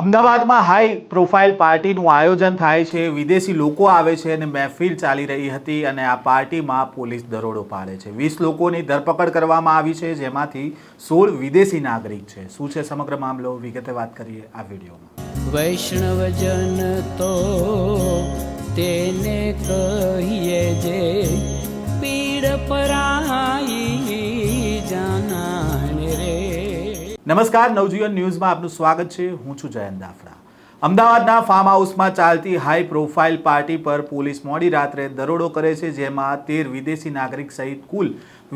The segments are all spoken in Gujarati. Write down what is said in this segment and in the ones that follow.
અમદાવાદમાં હાઈ પ્રોફાઇલ પાર્ટીનું આયોજન થાય છે. વિદેશી લોકો આવે છે અને મહેફિલ ચાલી રહી હતી અને આ પાર્ટીમાં પોલીસ દરોડો પાડે છે. વીસ લોકોની ધરપકડ કરવામાં આવી છે, જેમાંથી સોળ વિદેશી નાગરિક છે. શું છે સમગ્ર મામલો? વિગતે વાત કરીએ આ વિડીયોમાં. વૈષ્ણવજન તો તેને કહીએ જે પીડ પરાઈ નમસ્કાર, નવજીવન ન્યૂઝમાં આપનું સ્વાગત છે. હું છું જયંત દાફડા. અમદાવાદના ફાર્મ હાઉસમાં ચાલતી હાઈ પ્રોફાઇલ પાર્ટી પર પોલીસ મોડી રાત્રે દરોડો કરે છે, જેમાં તેર વિદેશી નાગરિક સહિત કુલ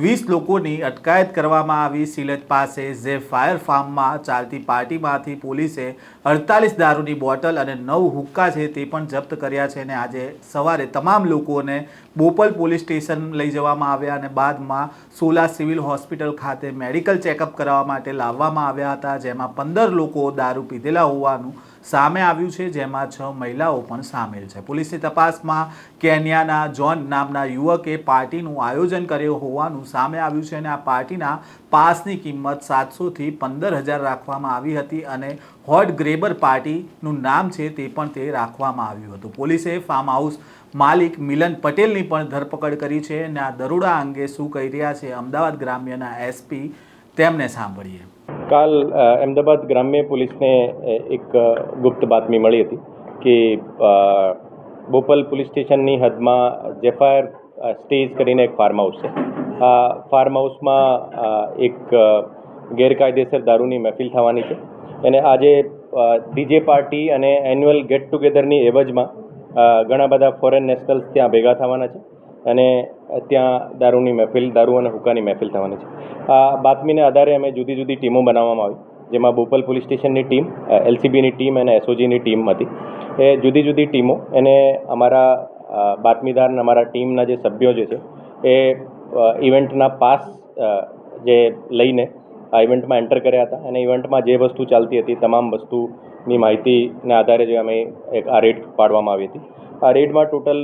વીસ લોકોની અટકાયત કરવામાં આવી. સિલેટ પાસે જે ફાયર ફાર્મમાં ચાલતી પાર્ટીમાંથી પોલીસે અડતાલીસ દારૂની બોટલ અને નવ હુક્કા છે તે પણ જપ્ત કર્યા છે અને આજે સવારે તમામ લોકોને બોપલ પોલીસ સ્ટેશન લઈ જવામાં આવ્યા અને બાદમાં સોલા સિવિલ હોસ્પિટલ ખાતે મેડિકલ ચેકઅપ કરાવવા માટે લાવવામાં આવ્યા હતા, જેમાં પંદર લોકો દારૂ પીધેલા હોવાનું સામે આવ્યું છે, જેમાં છ મહિલાઓ પણ સામેલ છે. પોલીસની તપાસમાં કેન્યાના જોન નામના યુવકે પાર્ટીનું આયોજન કર્યું હોવાનું સામે આવ્યું છે અને આ પાર્ટીના પાસની કિંમત સાતસોથી પંદર હજાર રાખવામાં આવી હતી અને હોટ ગ્રેબર પાર્ટીનું નામ છે તે પણ તે રાખવામાં આવ્યું હતું. પોલીસે ફાર્મ હાઉસ માલિક મિલન પટેલની પણ ધરપકડ કરી છે અને આ દરોડા અંગે શું કહી રહ્યા છે અમદાવાદ ગ્રામ્યના એસપી તેમને સાંભળીએ. કાલ અમદાવાદ ગ્રામ્ય પોલીસને એક ગુપ્ત બાતમી મળી હતી કે બોપલ પોલીસ સ્ટેશનની હદમાં જેફાયર સ્ટેજ કરીને એક ફાર્મ હાઉસ છે. આ ફાર્મ હાઉસમાં એક ગેરકાયદેસર દારૂની મહેફિલ થવાની છે. અને આજે ડીજે પાર્ટી અને એન્યુઅલ ગેટ ટુગેધરની એવજમાં ઘણા બધા ફોરેન નેશનલ્સ ત્યાં ભેગા થવાના છે અને ત્યાં દારૂની મહેફિલ, દારૂ અને હુકાની મહેફિલ થવાની છે. આ બાતમીને આધારે અમે જુદી જુદી ટીમો બનાવવામાં આવી, જેમાં બોપલ પોલીસ સ્ટેશનની ટીમ એલસીબીની ટીમ અને એસઓજીની ટીમ હતી. એ જુદી જુદી ટીમો, એને અમારા બાતમીદાર અને અમારા ટીમના જે સભ્યો જે છે, એ ઇવેન્ટના પાસ જે લઈને આ ઇવેન્ટમાં એન્ટર કર્યા હતા અને ઇવેન્ટમાં જે વસ્તુ ચાલતી હતી, તમામ વસ્તુની માહિતીના આધારે જે અમે એક આ રેડ પાડવામાં આવી હતી. આ રેડમાં ટોટલ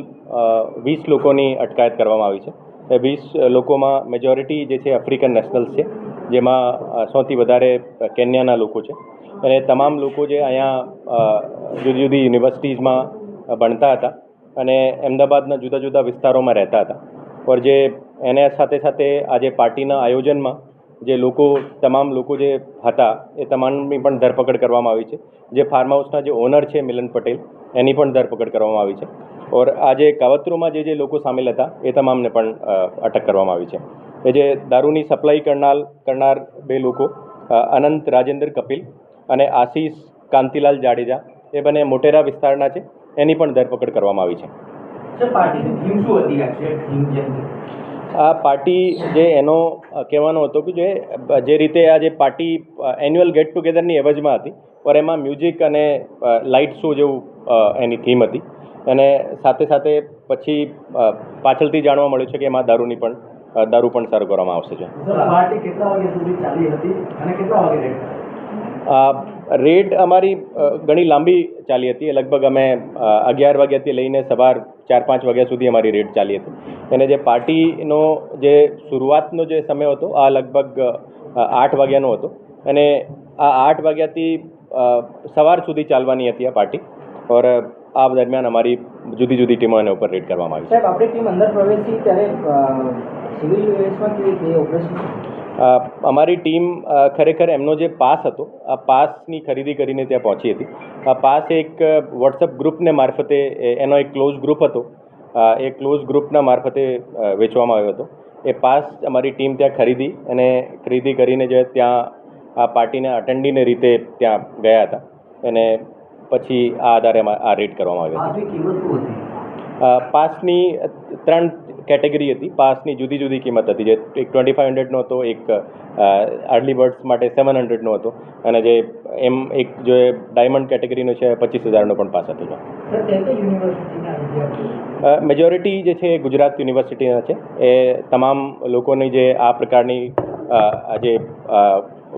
વીસ લોકોની અટકાયત કરવામાં આવી છે. એ વીસ લોકોમાં મેજોરિટી જે છે આફ્રિકન નેશનલ્સ છે, જેમાં સૌથી વધારે કેન્યાના લોકો છે. અને તમામ લોકો જે અહીંયા જુદી જુદી યુનિવર્સિટીઝમાં ભણતા હતા અને અમદાવાદના જુદા જુદા વિસ્તારોમાં રહેતા હતા. પર જે એને સાથે સાથે આજે પાર્ટીના આયોજનમાં જે લોકો, તમામ લોકો જે હતા, એ તમામની પણ ધરપકડ કરવામાં આવી છે. જે ફાર્મ હાઉસના જે ઓનર છે મિલન પટેલ, એની પણ ધરપકડ કરવામાં આવી છે. ઓર આજે કાવતરોમાં જે જે લોકો સામેલ હતા, એ તમામને પણ અટક કરવામાં આવી છે. એ જે દારૂની સપ્લાય કરનાર કરનાર બે લોકો અનંત રાજેન્દ્ર કપિલ અને આશીષ કાંતિલાલ જાડેજા, એ બંને મોટેરા વિસ્તારના છે, એની પણ ધરપકડ કરવામાં આવી છે. સર આ પાર્ટી જે એનો કહેવાનો હતો કે જે જે રીતે આ જે પાર્ટી એન્યુઅલ ગેટ ટુગેધરની એવજમાં હતી, પર એમાં મ્યુઝિક અને લાઇટ શો જેવું એની થીમ હતી. અને સાથે સાથે પછી પાછળથી જાણવા મળ્યું છે કે એમાં દારૂની પણ દારૂ પણ સર્વ કરવામાં આવશે છે રેડ અમારી ઘણી લાંબી ચાલી હતી. લગભગ અમે અગિયાર વાગ્યાથી લઈને સવાર ચાર પાંચ વાગ્યા સુધી અમારી રેડ ચાલી હતી. અને જે પાર્ટીનો જે શરૂઆતનો જે સમય હતો, આ લગભગ આઠ વાગ્યાનો હતો. અને આ આઠ વાગ્યાથી સવાર સુધી ચાલવાની હતી આ પાર્ટી. ઓર, આ દરમિયાન અમારી જુદી જુદી ટીમો એના ઉપર રેડ કરવામાં આવી સાહેબ, આપણી ટીમ અંદર પ્રવેશી ત્યારે સિવિલ ઓપરેશન અમારી ટીમ ખરેખર એમનો જે પાસ હતો આ પાસની ખરીદી કરીને ત્યાં પહોંચી હતી. આ પાસ એક વોટ્સઅપ ગ્રુપને મારફતે એ- એનો એક ક્લોઝ ગ્રુપ હતો. એ ક્લોઝ ગ્રુપના મારફતે વેચવામાં આવ્યો હતો. એ પાસ અમારી ટીમ ત્યાં ખરીદી અને ખરીદી કરીને જે ત્યાં આ પાર્ટીને અટેન્ડીને રીતે ત્યાં ગયા હતા. અને પછી આ આધારે આ રેડ કરવામાં આવ્યો હતી. પાસની ત્રણ કેટેગરી હતી. પાસની જુદી જુદી કિંમત હતી. જે એક ટ્વેન્ટી ફાઇવ હંડ્રેડનો હતો એક અર્લી બર્ડ્સ માટે સેવન હંડ્રેડનો હતો. અને જે એમ એક જે ડાયમંડ કેટેગરીનો છે પચીસ હજારનો પણ પાસ હતો. મેજોરિટી જે છે એ ગુજરાત યુનિવર્સિટીના છે. એ તમામ લોકોની જે આ પ્રકારની આ જે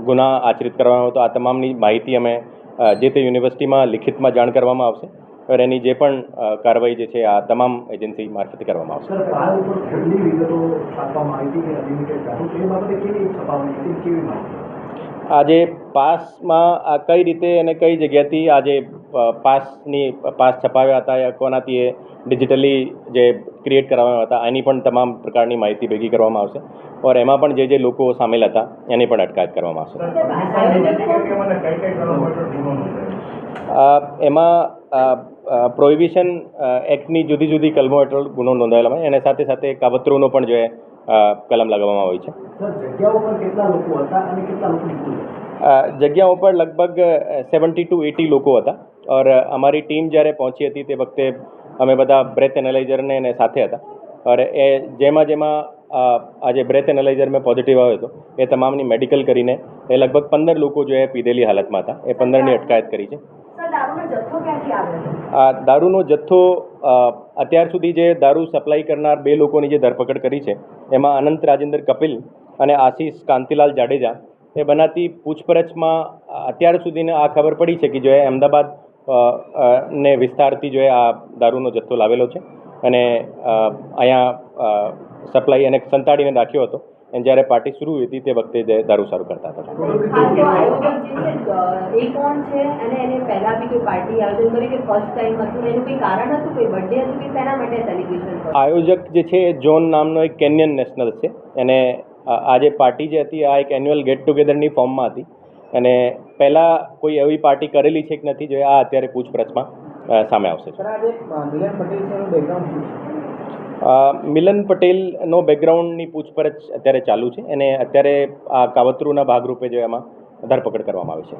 ગુના આચરિત કરવામાં હતો આ તમામની માહિતી અમે જે તે યુનિવર્સિટીમાં લિખિતમાં જાણ કરવામાં આવશે. और એની જે પણ કાર્યવાહી જે છે આ તમામ એજન્સી મારફતે કરવામાં આવશે આજે પાસમાં આ કઈ રીતે અને કઈ જગ્યાથી આજે પાસની પાસ છપાવ્યા હતા યા કોનાથી એ ડિજિટલી જે ક્રિએટ કરાવ્યા હતા એની પણ તમામ પ્રકારની માહિતી ભેગી કરવામાં આવશે. ઓર એમાં પણ જે જે લોકો સામેલ હતા એની પણ અટકાયત કરવામાં આવશે. એમાં પ્રોહિબિશન એક્ટની જુદી જુદી કલમો હેઠળ ગુનો નોંધાયેલા હોય અને સાથે સાથે કાવતરૂનો પણ જે કલમ લગાવવામાં આવી છે. જગ્યાઓ ઉપર લગભગ સેવન્ટી ટુ એટી લોકો હતા. ઓર અમારી ટીમ જ્યારે પહોંચી હતી તે વખતે અમે બધા બ્રેથ એનાલાઇઝરને એને સાથે હતા. ઓર એ જેમાં જેમાં આજે આ જે બ્રેથ એનાલાઇઝર મેં પોઝિટિવ આવ્યો હતો એ તમામની મેડિકલ કરીને એ લગભગ પંદર લોકો જો એ પીધેલી હાલતમાં હતા. એ પંદરની અટકાયત કરી છે. આ દારૂનો જથ્થો અત્યાર સુધી જે દારૂ સપ્લાય કરનાર બે લોકોની જે ધરપકડ કરી છે, એમાં અનંત રાજેન્દ્ર કપિલ અને આશીષ કાંતિલાલ જાડેજા, એ બનાતી પૂછપરછમાં અત્યાર સુધીને આ ખબર પડી છે કે જો એ અમદાવાદ ને વિસ્તારથી જો એ આ દારૂનો જથ્થો લાવેલો છે. અને અહીંયા સપ્લાય એને સંતાડીને રાખ્યો હતો. અને જ્યારે પાર્ટી શરૂ હતી તે વખતે દારૂ સારું કરતા હતા. આયોજક જે છે એ કોણ છે અને એને પહેલા બી કોઈ પાર્ટી આયોજન કરી કે ફર્સ્ટ ટાઈમ હતું ને એનું કોઈ કારણ હતું કોઈ બર્થડે હતું કે શેના માટે સેલિબ્રેશન હતું આયોજક જે છે એ જોન નામનો એક કેન્યન નેશનલ છે. અને આ જે પાર્ટી જે હતી આ એક એન્યુઅલ ગેટ ટુગેધરની ફોર્મમાં હતી. અને પહેલાં કોઈ એવી પાર્ટી કરેલી છે કે નથી જો આ અત્યારે પૂછપરછમાં સામે આવશે મિલન પટેલનો બેકગ્રાઉન્ડની પૂછપરછ અત્યારે ચાલુ છે. અને અત્યારે આ કાવતરૂના ભાગરૂપે જો એમાં ધરપકડ કરવામાં આવી છે.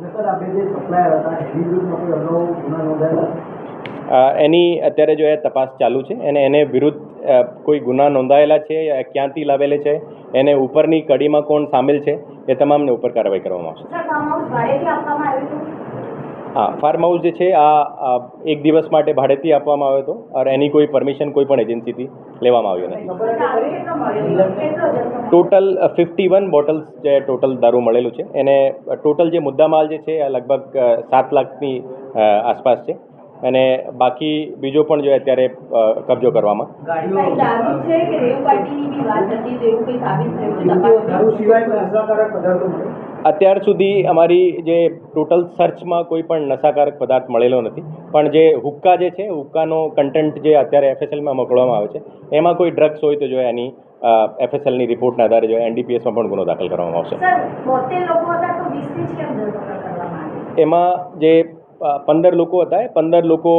એની અત્યારે જો એ તપાસ ચાલુ છે અને એને વિરુદ્ધ કોઈ ગુના નોંધાયેલા છે ક્યાંથી લાવેલે છે એને ઉપરની કડીમાં કોણ સામેલ છે એ તમામને ઉપર કાર્યવાહી કરવામાં આવશે સર ફાર્મ હાઉસ ભાડેથી આપવામાં આવ્યું હતું હા ફાર્મ હાઉસ જે છે આ એક દિવસ માટે ભાડેથી આપવામાં આવ્યો હતો અને એની કોઈ પરમિશન કોઈ પણ એજન્સીથી લેવામાં આવ્યો નથી? ટોટલ ફિફ્ટી વન બોટલ્સ જે ટોટલ દારૂ મળેલું છે. એને ટોટલ જે મુદ્દામાલ જે છે આ લગભગ સાત લાખની આસપાસ છે. અને બાકી બીજો પણ જો અત્યારે કબજો કરવામાં. દારૂ સિવાય પદાર્થો અત્યાર સુધી અમારી જે ટોટલ સર્ચમાં કોઈ પણ નશાકારક પદાર્થ મળેલો નથી. પણ જે હુક્કા જે છે હુક્કાનો કન્ટેન્ટ જે અત્યારે એફએસએલમાં મોકલવામાં આવે છે એમાં કોઈ ડ્રગ્સ હોય તો જો એની એફએસએલની રિપોર્ટના આધારે જો એનડીપીએસમાં પણ ગુનો દાખલ કરવામાં આવશે. એમાં જે પંદર લોકો હતા. એ પંદર લોકો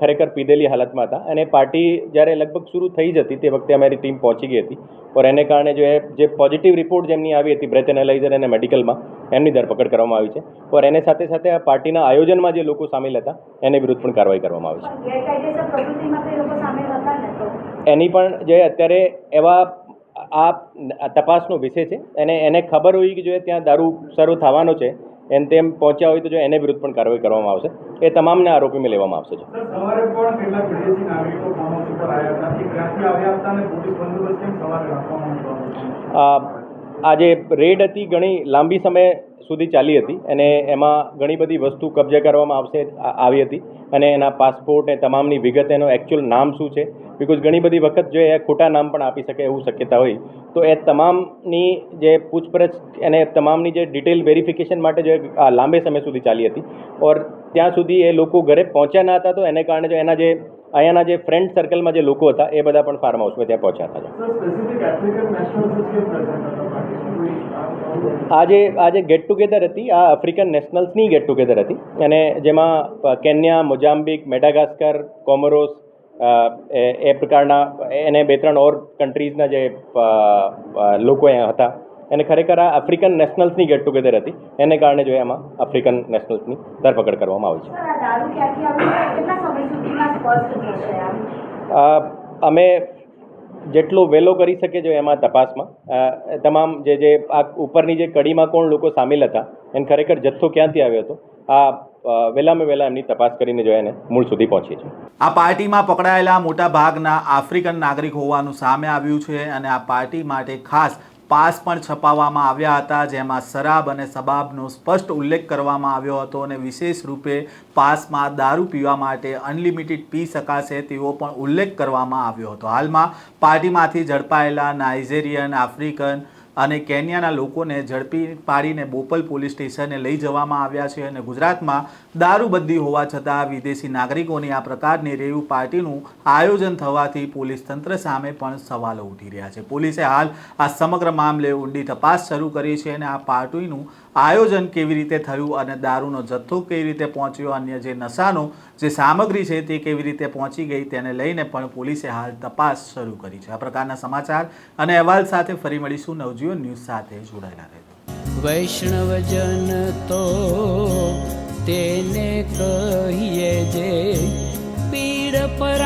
ખરેખર પીધેલી હાલતમાં હતા. અને પાર્ટી જ્યારે લગભગ શરૂ થઈ જ હતી તે વખતે અમારી ટીમ પહોંચી ગઈ હતી. ઓર એને કારણે જો એ જે પોઝિટિવ રિપોર્ટ જેમની આવી હતી બ્રેથ એનાલાઇઝર અને મેડિકલમાં એમની ધરપકડ કરવામાં આવી છે. ઓર એને સાથે સાથે આ પાર્ટીના આયોજનમાં જે લોકો સામેલ હતા એને વિરુદ્ધ પણ કાર્યવાહી કરવામાં આવી છે. એની પણ જે અત્યારે એવા આ તપાસનો વિષય છે. અને એને ખબર હોય કે જો ત્યાં દારૂ શરૂ થવાનો છે એમ તેમ પહોંચ્યા હોય તો જો એને વિરુદ્ધ પણ કાર્યવાહી કરવામાં આવશે. એ તમામને આરોપીમાં લેવામાં આવશે છે. સર સવારે પણ કેટલાક વિદેશી નાગરિકો ફાર્મ હાઉસ ઉપર આવ્યા હતા. એ ક્યાંથી આવ્યા હતા અને પોલીસ બંદોબસ્ત કેમ સવારે રાખવામાં આવ્યો આ આ જે રેડ હતી ઘણી લાંબી સમય સુધી ચાલી હતી અને એમાં ઘણી બધી વસ્તુ કબજે કરવામાં આવશે આવી હતી. અને એના પાસપોર્ટ એ તમામની વિગત એનો એકચ્યુઅલ નામ શું છે બિકોઝ ઘણી બધી વખત જો એ ખોટા નામ પણ આપી શકે એવું શક્યતા હોય તો એ તમામની જે પૂછપરછ અને તમામની જે ડિટેલ વેરિફિકેશન માટે જો આ લાંબે સમય સુધી ચાલી હતી ઓર ત્યાં સુધી એ લોકો ઘરે પહોંચ્યા ન હતા તો એને કારણે જો એના જે અહીંયાના જે ફ્રેન્ડ સર્કલમાં જે લોકો હતા એ બધા પણ ફાર્મ હાઉસમાં ત્યાં પહોંચ્યા હતા. આજે આજે ગેટ ટુગેધર હતી? આ આફ્રિકન નેશનલ્સની ગેટ ટુગેધર હતી અને જેમાં કેન્યા મોજામ્બિક મેડાગાસ્કર કોમોરોસ એ એ પ્રકારના એને બે ત્રણ ઓર કન્ટ્રીઝના જે લોકો અહીંયા હતા એને ખરેખર આ આફ્રિકન નેશનલ્સની ગેટ ટુગેધર હતી. એને કારણે જો એમાં આફ્રિકન નેશનલ્સની ધરપકડ કરવામાં આવી છે. અમે જેટલું વહેલો કરી શકે જો એમાં તપાસમાં. તમામ જે જે આ ઉપરની જે કડીમાં કોણ લોકો સામેલ હતા એને ખરેખર જથ્થો ક્યાંથી આવ્યો હતો? આ વહેલામાં વહેલા એમની તપાસ કરીને જો એને મૂળ સુધી પહોંચીએ છીએ. આ પાર્ટીમાં પકડાયેલા મોટા ભાગના આફ્રિકન નાગરિક હોવાનું સામે આવ્યું છે અને આ પાર્ટી માટે ખાસ પાસ પણ છપાવવામાં આવ્યા હતા, જેમાં શરાબ અને સબાબનો સ્પષ્ટ ઉલ્લેખ કરવામાં આવ્યો હતો અને વિશેષ રૂપે પાસમાં દારૂ પીવા માટે અનલિમિટેડ પી શકાશે તેવો પણ ઉલ્લેખ કરવામાં આવ્યો હતો. હાલમાં પાર્ટીમાંથી ઝડપાયેલા નાઇજેરિયન, આફ્રિકન અને કેન્યાના લોકોને ઝડપી પાડીને બોપલ પોલીસ સ્ટેશને લઈ જવામાં આવ્યા છે અને ગુજરાતમાં દારૂબંધી હોવા છતાં વિદેશી નાગરિકોની આ પ્રકારની રેવ પાર્ટીનું આયોજન થવાથી પોલીસ તંત્ર સામે પણ સવાલો ઉઠી રહ્યા છે. પોલીસે હાલ આ સમગ્ર મામલે ઊંડી તપાસ શરૂ કરી છે અને આ પાર્ટીનું આયોજન કેવી રીતે થયું અને દારૂનો જથ્થો કેવી રીતે પહોંચ્યો, અન્ય જે નશાનો જે સામગ્રી છે તે કેવી રીતે પહોંચી ગઈ તેને લઈને પણ પોલીસે હાલ તપાસ શરૂ કરી છે. આ પ્રકારના સમાચાર અને અહેવાલ સાથે ફરી મળીશું. નવજીવન ન્યૂઝ સાથે જોડાયેલા રહેજો. વૈષ્ણવજન તો તેને કહીએ જે પીડ પર